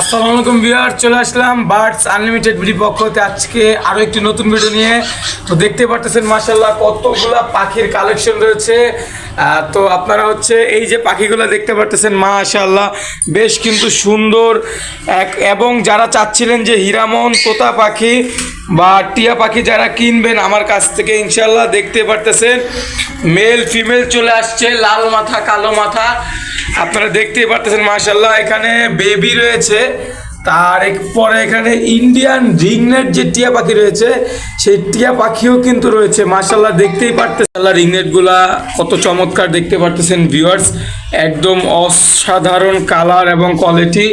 আসসালামু আলাইকুম বিয়ার চলে আসলাম বার্ডস আনলিমিটেড ভিডি পক্ষ হতে। আজকে আরও একটি নতুন ভিডিও নিয়ে। তো দেখতে পারতেছেন মাসাল্লাহ কতগুলা পাখির কালেকশন রয়েছে। তো আপনারা হচ্ছে এই যে পাখিগুলো দেখতে পারতেছেন মাশাল্লাহ বেশ কিন্তু সুন্দর এক, এবং যারা চাচ্ছিলেন যে হিরামন, তোতা পাখি বা টিয়া পাখি যারা কিনবেন আমার কাছ থেকে ইনশাল্লাহ দেখতে পারতেছেন। মেল, ফিমেল চলে আসছে, লাল মাথা, কালো মাথা। আপনারা দেখতেই পারতেছেন মার্শাল্লাহ এখানে বেবি রয়েছে। তার এক- পরে এখানে ইন্ডিয়ান রিংনেট যে টিয়া পাখি রয়েছে, সেই টিয়া পাখিও কিন্তু রয়েছে মার্শাল্লাহ দেখতেই পারতেছেন। রিংনেটগুলা কত চমৎকার দেখতে পারতেছেন ভিউয়ার্স একদম অসাধারণ কালার এবং কোয়ালিটি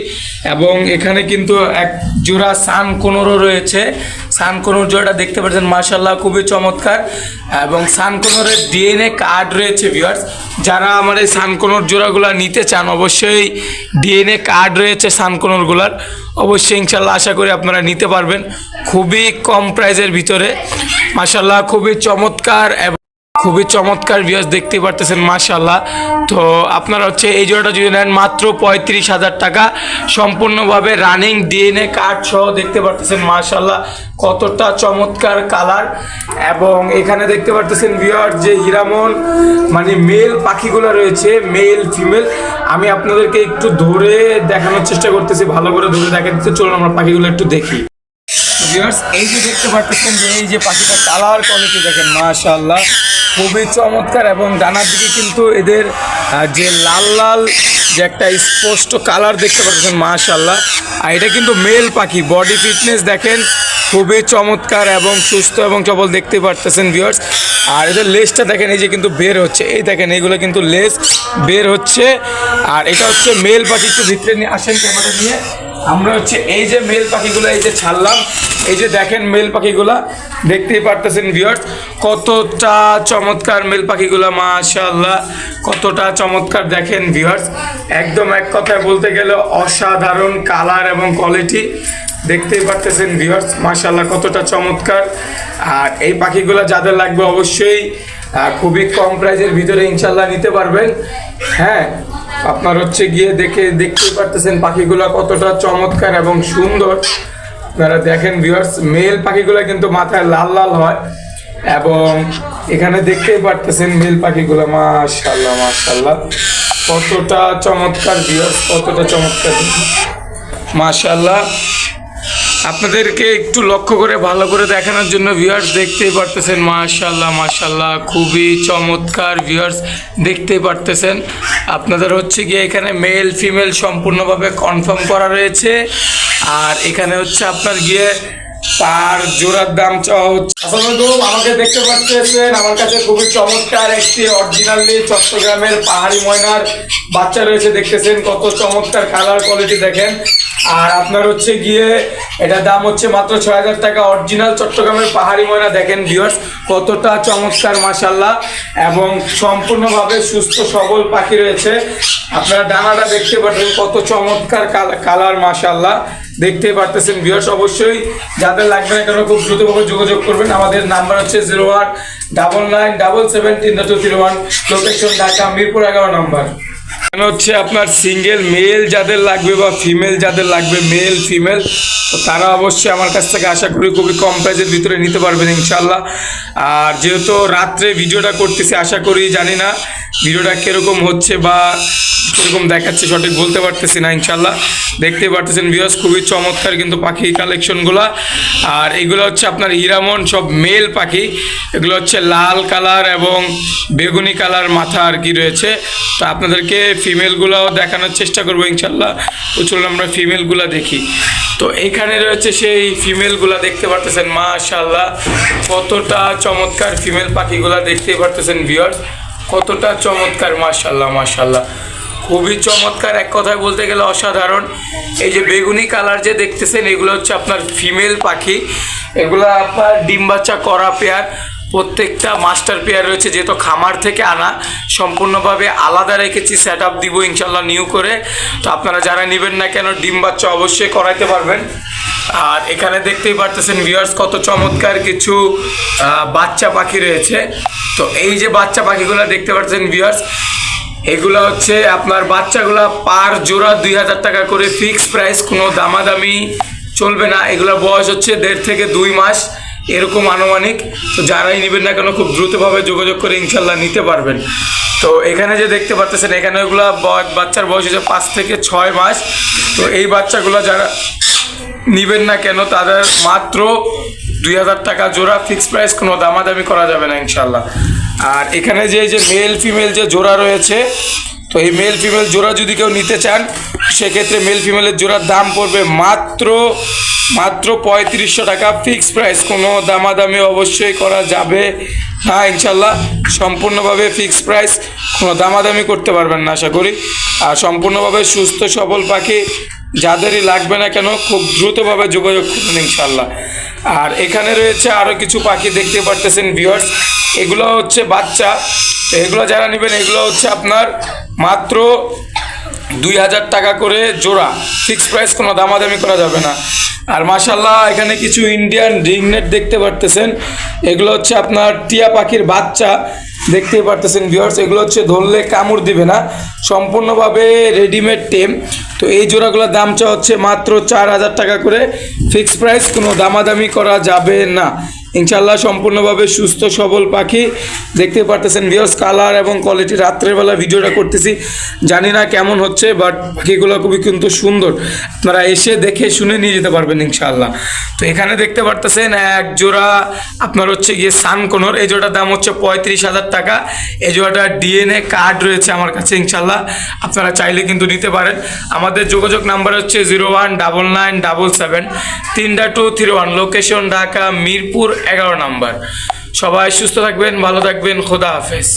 এবং এখানে কিন্তু এক জোড়া সান কোনোরও রয়েছে। সান কোনোর জোড়াটা দেখতে পাচ্ছেন মার্শাল্লাহ খুবই চমৎকার এবং সান কোনোরের ডিএনএ কার্ড রয়েছে ভিউয়ার্স যারা আমার এই সানকোনোর জোড়াগুলো নিতে চান, অবশ্যই ডিএনএ কার্ড রয়েছে সানকোনোরগুলার অবশ্যই ইনশাল্লাহ আশা করি আপনারা নিতে পারবেন। খুবই কম প্রাইজের ভিতরে। মার্শাল্লাহ খুবই চমৎকার এবং খুবই চমৎকার ভিউয়ার্স দেখতে পারতেছেন মাশাল্লাহ তো আপনারা হচ্ছে এই জোড়াটা যদি নেন, মাত্র পঁয়ত্রিশ হাজার টাকা। সম্পূর্ণভাবে রানিং ডিএনএ কার্ড সহ দেখতে পারতেছেন মাশাল্লাহ কতটা চমৎকার কালার এবং এখানে দেখতে পারতেছেন ভিউয়ার যে হিরামন মানে মেল পাখিগুলো রয়েছে মেল ফিমেল আমি আপনাদেরকে একটু ধরে দেখানোর চেষ্টা করতেছি, ভালো করে ধরে দেখাতে চলুন আমরা পাখিগুলো একটু দেখি। এই যে দেখতে পাচ্ছেন যে এই যে পাখিটা কালার কোয়ালিটি দেখেন, মাশাআল্লাহ। খুবই চমৎকার এবং ডানার দিকে কিন্তু এদের যে লাল লাল যে একটা স্পষ্ট কালার দেখতে পাচ্ছেন, মাশাআল্লাহ। আর এটা কিন্তু মেল পাখি বডি ফিটনেস দেখেন, খুবই চমৎকার এবং সুস্থ এবং সবল দেখতে পারতেছেন ভিউয়ার্স আর এদের লেসটা দেখেন, এই যে কিন্তু বের হচ্ছে। এই দেখেন এইগুলো কিন্তু লেস বের হচ্ছে। আর এটা হচ্ছে মেল পাখি, একটু ভিতরে নিয়ে আসেন ক্যামেরা নিয়ে। আমরা হচ্ছে এই যে মেল পাখিগুলো এই যে ছাড়লাম, এই যে দেখেন মেল পাখিগুলা, দেখতেই পারতেছেন ভিউয়ার্স কতটা চমৎকার মেল পাখিগুলো, মাশাআল্লাহ, কতটা চমৎকার দেখেন ভিউয়ার্স একদম এক কথায় বলতে গেলে অসাধারণ কালার এবং কোয়ালিটি দেখতেই পারতেছেন ভিউয়ার্স মাশাআল্লাহ, কতটা চমৎকার। আর এই পাখিগুলো যাদের লাগবে অবশ্যই খুবই কম প্রাইজের ভিতরে ইনশাল্লাহ নিতে পারবেন। হ্যাঁ আপনার হচ্ছে গিয়ে দেখে দেখতেই পারতেছেন পাখিগুলো কতটা চমৎকার এবং সুন্দর। আপনারা দেখেন ভিউয়ার্স মেল পাখিগুলো কিন্তু মাথায় লাল লাল হয় এবং এখানে দেখতেই পারতেছেন মেল পাখিগুলো মাশাল্লাহ মাশাল্লাহ কতটা চমৎকার ভিউয়ার্স কতটা চমৎকার। মাশাল্লাহ আপনাদেরকে একটু লক্ষ্য করে ভালো করে দেখানোর জন্য ভিউয়ার্স দেখতেই পারতেছেন মাশাল্লাহ মাশাল্লাহ খুবই চমৎকার ভিউয়ার্স দেখতেই পারতেছেন। আপনাদের হচ্ছে গিয়ে এখানে মেল ফিমেল সম্পূর্ণভাবে কনফার্ম করা রয়েছে। আর এখানে হচ্ছে আপনার গিয়ে তার জোড়ার দাম আমাকে দেখতে পাচ্ছেন আমার কাছে খুবই চমৎকার একটি অরিজিনালি চট্টগ্রামের পাহাড়ি ময়নার বাচ্চা রয়েছে, দেখতেছেন কত চমৎকার কালার কোয়ালিটি দেখেন। আর আপনার হচ্ছে গিয়ে এটার দাম হচ্ছে মাত্র ছয় হাজার টাকা। অরিজিনাল চট্টগ্রামের পাহাড়ি ময়না, দেখেন ভিউয়ার্স কতটা চমৎকার মাসাল্লাহ এবং সম্পূর্ণভাবে সুস্থ, সবল পাখি রয়েছে। আপনারা ডানাটা দেখতে পাচ্ছেন কত চমৎকার কালার মাসাল্লাহ দেখতেই পারতেছেন ভিউয়ার্স অবশ্যই যাদের লাগবে না কেন, খুব দ্রুতভাবে যোগাযোগ করবেন। আমাদের নাম্বার হচ্ছে zero one double nine, double seven, তিন two three one, location Dhaka, Mirpur এগারো নাম্বার। এখানে হচ্ছে আপনার সিঙ্গেল মেল যাদের লাগবে বা ফিমেল যাদের লাগবে মেল ফিমেল তো তারা অবশ্যই আমার কাছ থেকে আশা করি খুবই কম প্রাইজের ভিতরে নিতে পারবেন ইনশাল্লাহ আর যেহেতু রাত্রে ভিডিওটা করতেছি, আশা করি জানি না ভিডিওটা কীরকম হচ্ছে বা কীরকম দেখাচ্ছে, সঠিক বলতে পারতেছি না ইনশাল্লাহ দেখতে পারতেছেন ভিউয়ার্স খুবই চমৎকার কিন্তু পাখি কালেকশনগুলো আর এগুলো হচ্ছে আপনার হিরামন সব মেল পাখি। এগুলো হচ্ছে লাল কালার এবং বেগুনি কালার মাথা আর কি রয়েছে। তো আপনাদেরকে ফিমেলগুলোও দেখানোর চেষ্টা করব ইনশাল্লাহ। চলুন আমরা ফিমেলগুলো দেখি। তো এখানে রয়েছে সেই ফিমেলগুলো দেখতে পারতেছেন মাশাল্লাহ কতটা চমৎকার ফিমেল পাখিগুলো দেখতে পারতেছেন ভিউয়ার্স কতটা চমৎকার মাশাল্লাহ মাশাল্লাহ খুবই চমৎকার, এক কথায় বলতে গেলে অসাধারণ। এই যে বেগুনি কালার যে দেখতেছেন, এগুলো হচ্ছে আপনার ফিমেল পাখি। এগুলো আপনার ডিম বাচ্চা করা পেয়ার প্রত্যেকটা মাস্টার পেয়ার রয়েছে যেহেতু খামার থেকে আনা, সম্পূর্ণভাবে আলাদা রেখেছি সেট আপ দিব ইনশাল্লাহ নিউ করে। তো আপনারা যারা নেবেন না কেন, ডিম বাচ্চা অবশ্যই করাইতে পারবেন। আর এখানে দেখতেই পারতেছেন ভিউয়ার্স কত চমৎকার কিছু বাচ্চা পাখি রয়েছে। তো এই যে বাচ্চা পাখিগুলো দেখতে পাচ্ছেন ভিউয়ার্স এগুলো হচ্ছে আপনার বাচ্চাগুলা পার জোড়া দুই হাজার টাকা করে ফিক্স প্রাইস কোনো দামাদামি চলবে না। এগুলোর বয়স হচ্ছে দেড় থেকে দুই মাস। এরকম আনুমানিক, তো যারাই নেবেন না কেন, খুব দ্রুতভাবে যোগাযোগ করে ইনশাল্লাহ নিতে পারবেন। তো এখানে যে দেখতে পাচ্ছেন এখানে ওগুলো বাচ্চার বয়স হচ্ছে পাঁচ থেকে ছয় মাস। তো এই বাচ্চাগুলো যারা নিবেন না কেন, তাদের মাত্র দুই হাজার টাকা জোড়া ফিক্স প্রাইস কোনো দামাদামি করা যাবে না ইনশাল্লাহ। আর এখানে যে যে মেল ফিমেল যে জোড়া রয়েছে তো এই মেল ফিমেল জোড়া যদি কেউ নিতে চান, সেক্ষেত্রে মেল ফিমেলের জোড়ার দাম পড়বে মাত্র মাত্র পঁয়ত্রিশশো টাকা। ফিক্স প্রাইস কোনো দামাদামি অবশ্যই করা যাবে না ইনশাল্লাহ সম্পূর্ণভাবে ফিক্স প্রাইস কোনো দামাদামি করতে পারবেন না, আশা করি। আর সম্পূর্ণভাবে সুস্থ, সবল পাখি যাদেরই লাগবে না কেন, খুব দ্রুতভাবে যোগাযোগ করুন ইনশাল্লাহ আর এখানে রয়েছে আরও কিছু পাখি দেখতে পারতেছেন ভিউয়ার্স এগুলো হচ্ছে বাচ্চা। তো এগুলো যারা নেবেন, এগুলো হচ্ছে আপনার মাত্র দুই হাজার টাকা করে জোড়া। ফিক্স প্রাইস কোনো দামাদামি করা যাবে না। আর মাশাল্লাহ এখানে কিছু ইন্ডিয়ান রিংনেট দেখতে পারতেছেন। এগুলো হচ্ছে আপনার টিয়া পাখির বাচ্চা দেখতেই পারতেছেন ভিউয়ার্স এগুলো হচ্ছে ধরলে কামড় দিবে না। সম্পূর্ণভাবে রেডিমেড টেম। তো এই জোড়াগুলোর দামটা হচ্ছে মাত্র চার হাজার টাকা করে। ফিক্স প্রাইস কোনো দামাদামি করা যাবে না। ইনশাল্লাহ সম্পূর্ণভাবে সুস্থ, সবল পাখি। দেখতে পারতেছেন ভিউয়ার্স কালার এবং কোয়ালিটি রাত্রেবেলা ভিডিওটা করতেছি। জানি না কেমন হচ্ছে বাট পাখিগুলো খুবই কিন্তু সুন্দর। আপনারা এসে দেখে শুনে নিয়ে যেতে পারবেন ইনশাল্লাহ তো এখানে দেখতে পারতেছেন এক জোড়া, আপনার হচ্ছে গিয়ে সানকোনর। এই জোড়াটার দাম হচ্ছে পঁয়ত্রিশ হাজার টাকা। এই জোড়াটা ডিএনএ কার্ড রয়েছে আমার কাছে ইনশাল্লাহ আপনারা চাইলে কিন্তু নিতে পারেন। আমাদের যোগাযোগ নাম্বার হচ্ছে zero one double nine double seven, তিনটা two three one. Location Dhaka, Mirpur এগারো নাম্বার। সবাই সুস্থ থাকবেন ভালো থাকবেন খোদা হাফেজ।